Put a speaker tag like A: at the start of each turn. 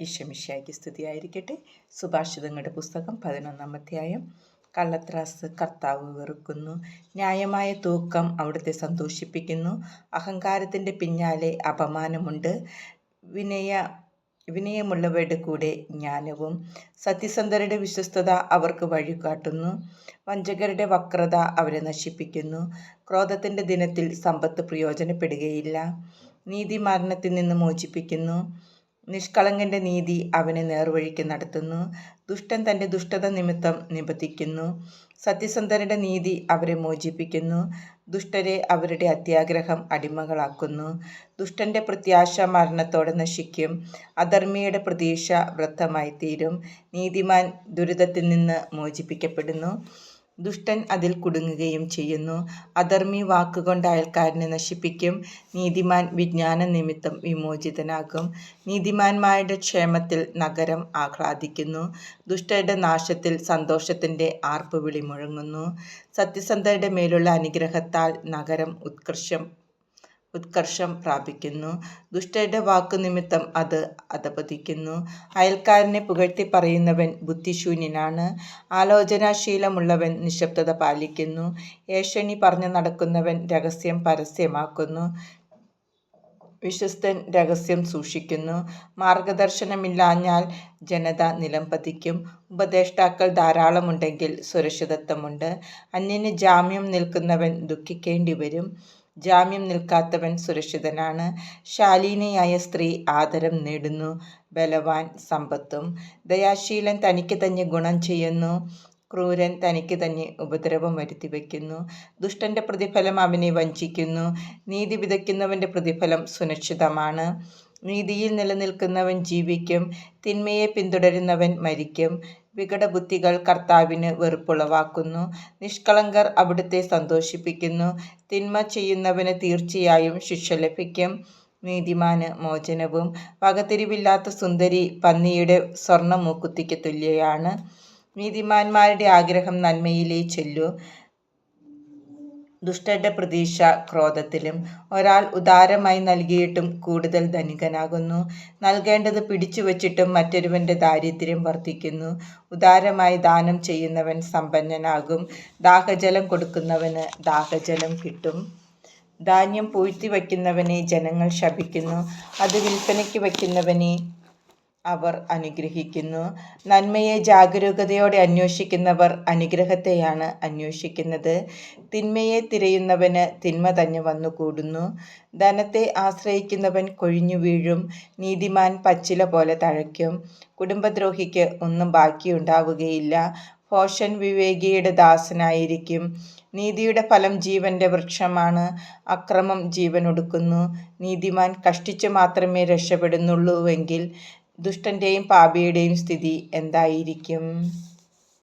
A: ഈശമിഷയ്ക്ക് സ്തുതിയായിരിക്കട്ടെ. സുഭാഷിതങ്ങളുടെ പുസ്തകം പതിനൊന്നാം അധ്യായം കള്ളത്രാസ് കർത്താവ് വെറുക്കുന്നു. ന്യായമായ തൂക്കം അവിടുത്തെ സന്തോഷിപ്പിക്കുന്നു. അഹങ്കാരത്തിന്റെ പിന്നാലെ അപമാനമുണ്ട്. വിനയ വിനയമുള്ളവരുടെ കൂടെ ജ്ഞാനവും സത്യസന്ധരുടെ വിശ്വസ്തത അവർക്ക് വഴികാട്ടുന്നു. വഞ്ചകരുടെ വക്രത അവരെ നശിപ്പിക്കുന്നു. ക്രോധത്തിന്റെ ദിനത്തിൽ സമ്പത്ത് പ്രയോജനപ്പെടുകയില്ല. നീതി മരണത്തിൽ നിന്ന് മോചിപ്പിക്കുന്നു. നിഷ്കളങ്കന്റെ നീതി അവനെ നേർവഴിക്ക് നടത്തുന്നു. ദുഷ്ടൻ തന്റെ ദുഷ്ടത നിമിത്തം നിബന്ധിക്കുന്നു. സത്യസന്ധരുടെ നീതി അവരെ മോചിപ്പിക്കുന്നു. ദുഷ്ടരെ അവരുടെ അത്യാഗ്രഹം അടിമകളാക്കുന്നു. ദുഷ്ടന്റെ പ്രത്യാശ മരണത്തോടെ നശിക്കും. അധർമ്മിയുടെ പ്രതീക്ഷ വൃത്തമായി തീരും നീതിമാൻ ദുരിതത്തിൽ നിന്ന് മോചിപ്പിക്കപ്പെടുന്നു. ദുഷ്ടൻ അതിൽ കുടുങ്ങുകയും ചെയ്യുന്നു. അധർമ്മി വാക്കുകൊണ്ട് അയൽക്കാരനെ നശിപ്പിക്കും. നീതിമാൻ വിജ്ഞാന നിമിത്തം വിമോചിതനാകും. നീതിമാന്മാരുടെ ക്ഷേമത്തിൽ നഗരം ആഹ്ലാദിക്കുന്നു. ദുഷ്ടരുടെ നാശത്തിൽ സന്തോഷത്തിന്റെ ആർപ്പുവിളി മുഴങ്ങുന്നു. സത്യസന്ധരുടെ മേലുള്ള അനുഗ്രഹത്താൽ നഗരം ഉത്കർഷം ഉത്കർഷം പ്രാപിക്കുന്നു. ദുഷ്ടരുടെ വാക്കു നിമിത്തം അത് അധപതിക്കുന്നു. അയൽക്കാരനെ പുകഴ്ത്തി പറയുന്നവൻ ബുദ്ധിശൂന്യനാണ്. ആലോചനാശീലമുള്ളവൻ നിശബ്ദത പാലിക്കുന്നു. ഏഷണി പറഞ്ഞു നടക്കുന്നവൻ രഹസ്യം പരസ്യമാക്കുന്നു. വിശ്വസ്തൻ രഹസ്യം സൂക്ഷിക്കുന്നു. മാർഗദർശനമില്ലാഞ്ഞാൽ ജനത നിലംപതിക്കും ഉപദേഷ്ടാക്കൾ ധാരാളമുണ്ടെങ്കിൽ സുരക്ഷിതത്വമുണ്ട്. അന്യന് ജാമ്യം നിൽക്കുന്നവൻ ദുഃഖിക്കേണ്ടി വരും ജാമ്യം നിൽക്കാത്തവൻ സുരക്ഷിതനാണ്. ശാലീനയായ സ്ത്രീ ആദരം നേടുന്നു. ബലവാൻ സമ്പത്തും ദയാശീലൻ തനിക്ക് തന്നെ ഗുണം ചെയ്യുന്നു. ക്രൂരൻ തനിക്ക് തന്നെ ഉപദ്രവം വരുത്തി വയ്ക്കുന്നു. ദുഷ്ടന്റെ പ്രതിഫലം അവനെ വഞ്ചിക്കുന്നു. നീതി വിതയ്ക്കുന്നവന്റെ പ്രതിഫലം സുനിശ്ചിതമാണ് നീതിയിൽ നിലനിൽക്കുന്നവൻ ജീവിക്കും. തിന്മയെ പിന്തുടരുന്നവൻ മരിക്കും. വികടബുദ്ധികൾ കർത്താവിന് വെറുപ്പുളവാക്കുന്നു. നിഷ്കളങ്കർ അവിടുത്തെ സന്തോഷിപ്പിക്കുന്നു. തിന്മ ചെയ്യുന്നവന് തീർച്ചയായും ശിക്ഷ ലഭിക്കും. നീതിമാന് മോചനവും. വകതിരിവില്ലാത്ത സുന്ദരി പന്നിയുടെ സ്വർണ മൂക്കുത്തിക്ക് തുല്യയാണ്. നീതിമാന്മാരുടെ ആഗ്രഹം നന്മയിലേ ചെല്ലൂ. ദുഷ്ടന്റെ പ്രതീക്ഷ ക്രോധത്തിലും ഒരാൾ ഉദാരമായി നൽകിയിട്ടും കൂടുതൽ ധനികനാകുന്നു. നൽകേണ്ടത് പിടിച്ചു വച്ചിട്ടും മറ്റൊരുവന്റെ ദാരിദ്ര്യം വർദ്ധിക്കുന്നു. ഉദാരമായി ദാനം ചെയ്യുന്നവൻ സമ്പന്നനാകും. ദാഹജലം കൊടുക്കുന്നവന് ദാഹജലം കിട്ടും. ധാന്യം പൂഴ്ത്തി വയ്ക്കുന്നവനെ ജനങ്ങൾ ശപിക്കുന്നു. അത് വിൽപ്പനയ്ക്ക് വയ്ക്കുന്നവനെ അവർ അനുഗ്രഹിക്കുന്നു. നന്മയെ ജാഗരൂകതയോടെ അന്വേഷിക്കുന്നവർ അനുഗ്രഹത്തെയാണ് അന്വേഷിക്കുന്നത്. തിന്മയെ തിരയുന്നവന് തിന്മ തന്നെ വന്നു കൂടുന്നു ധനത്തെ ആശ്രയിക്കുന്നവൻ കൊഴിഞ്ഞു വീഴും. നീതിമാൻ പച്ചില പോലെ തഴയ്ക്കും. കുടുംബദ്രോഹിക്ക് ഒന്നും ബാക്കിയുണ്ടാവുകയില്ല. ഭോഷൻ വിവേകിയുടെ ദാസനായിരിക്കും. നീതിയുടെ ഫലം ജീവന്റെ വൃക്ഷമാണ്. അക്രമം ജീവൻ ഒടുക്കുന്നു. നീതിമാൻ കഷ്ടിച്ചു മാത്രമേ രക്ഷപ്പെടുന്നുള്ളൂവെങ്കിൽ ദുഷ്ടന്റെയും പാപിയുടെയും സ്ഥിതി എന്തായിരിക്കും?